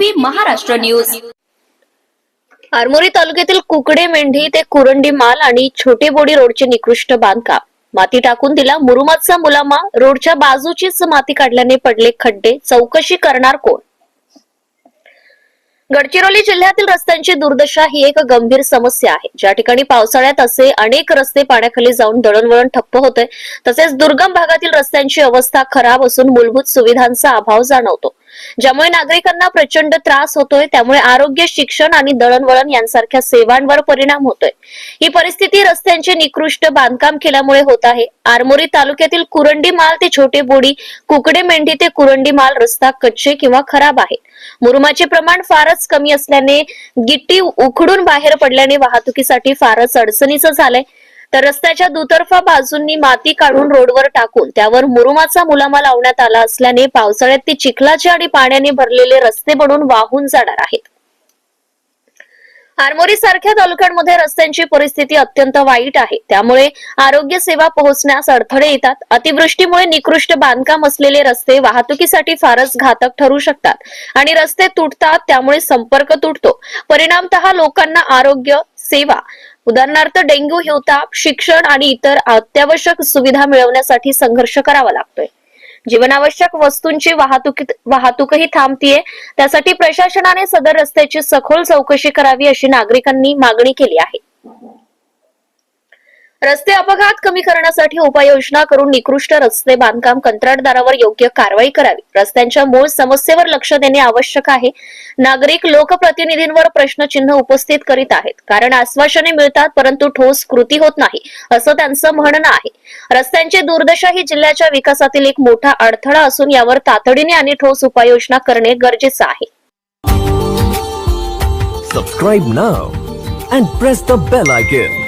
Maharashtra news Armori तालुक्यातील कुकडे मेंढी ते कुरंडी माल आणि छोटे बोडी रोडचे निकृष्ट बांधकाम. माती टाकून दिला मुरुमाचा मुलामा रोडच्या बाजूचीच माती काढल्याने पडले खड्डे. चौकशी करणार कोण? गडचिरोली जिल्ह्यातील रस्त्यांची दुर्दशा ही एक गंभीर समस्या आहे. ज्या ठिकाणी पावसाळ्यात असे अनेक रस्ते पाण्याखाली जाऊन दळणवळण ठप्प होते तसेच दुर्गम भागातील रस्त्यांची अवस्था खराब असून मूलभूत सुविधांचा अभाव जाणवतो. ज्यामुळे नागरिकांना प्रचंड त्रास होतोय त्यामुळे आरोग्य शिक्षण आणि दळणवळण यांसारख्या सेवांवर परिणाम होतोय. ही परिस्थिती रस्त्यांचे निकृष्ट बांधकाम केल्यामुळे होत आहे. आरमोरी तालुक्यातील कुरंडी माल ते छोटे बोडी कुकडे मेंढी ते कुरंडी माल रस्ता कच्चे किंवा खराब आहे मुरुमाचे प्रमाण फारच कमी असल्याने गिट्टी उखडून बाहेर पडल्याने वाहतुकीसाठी फारच अडचणीचं झालंय. तर रस्त्याच्या दुतर्फा बाजूंनी माती काढून रोडवर टाकून त्यावर मुरुमाचा मुलामा लावण्यात आला असल्याने पावसाळ्यात ते चिखलाचे आणि पाण्याने भरलेले रस्ते बनून वाहून जाणार आहेत. आरमोरी सारख्या तालुक्यांमध्ये रस्त्यांची परिस्थिती अत्यंत वाईट आहे. त्यामुळे आरोग्य सेवा पोहोचण्यास अडथळे येतात. अतिवृष्टीमुळे निकृष्ट बांधकाम असलेले रस्ते वाहतुकीसाठी फारच घातक ठरू शकतात आणि रस्ते तुटतात त्यामुळे संपर्क तुटतो. परिणामतः लोकांना आरोग्य सेवा उदाहरणार्थ डेंग्यू हिवताप शिक्षण आणि इतर अत्यावश्यक सुविधा मिळवण्यासाठी संघर्ष करावा लागतोय. जीवनावश्यक वस्तूंची वाहतूक वाहतूकही थांबतीये. त्यासाठी प्रशासनाने सदर रस्त्याची सखोल चौकशी करावी अशी नागरिकांनी मागणी केली आहे. रस्ते अपघात कमी करण्यासाठी उपाययोजना करून निकृष्ट रस्ते बांधकाम कंत्राटदारावर योग्य कारवाई करावी. रस्त्यांच्या मूळ समस्येवर लक्ष देणे आवश्यक आहे. नागरिक लोकप्रतिनिधींवर प्रश्नचिन्ह उपस्थित करीत आहेत. कारण आश्वासने मिळतात परंतु ठोस कृती होत नाही असं त्यांचं म्हणणं आहे. रस्त्यांची दुर्दशा ही जिल्ह्याच्या विकासातील एक मोठा अडथळा असून यावर तातडीने आणि ठोस उपाययोजना करणे गरजेचं आहे. Subscribe now and press the bell icon.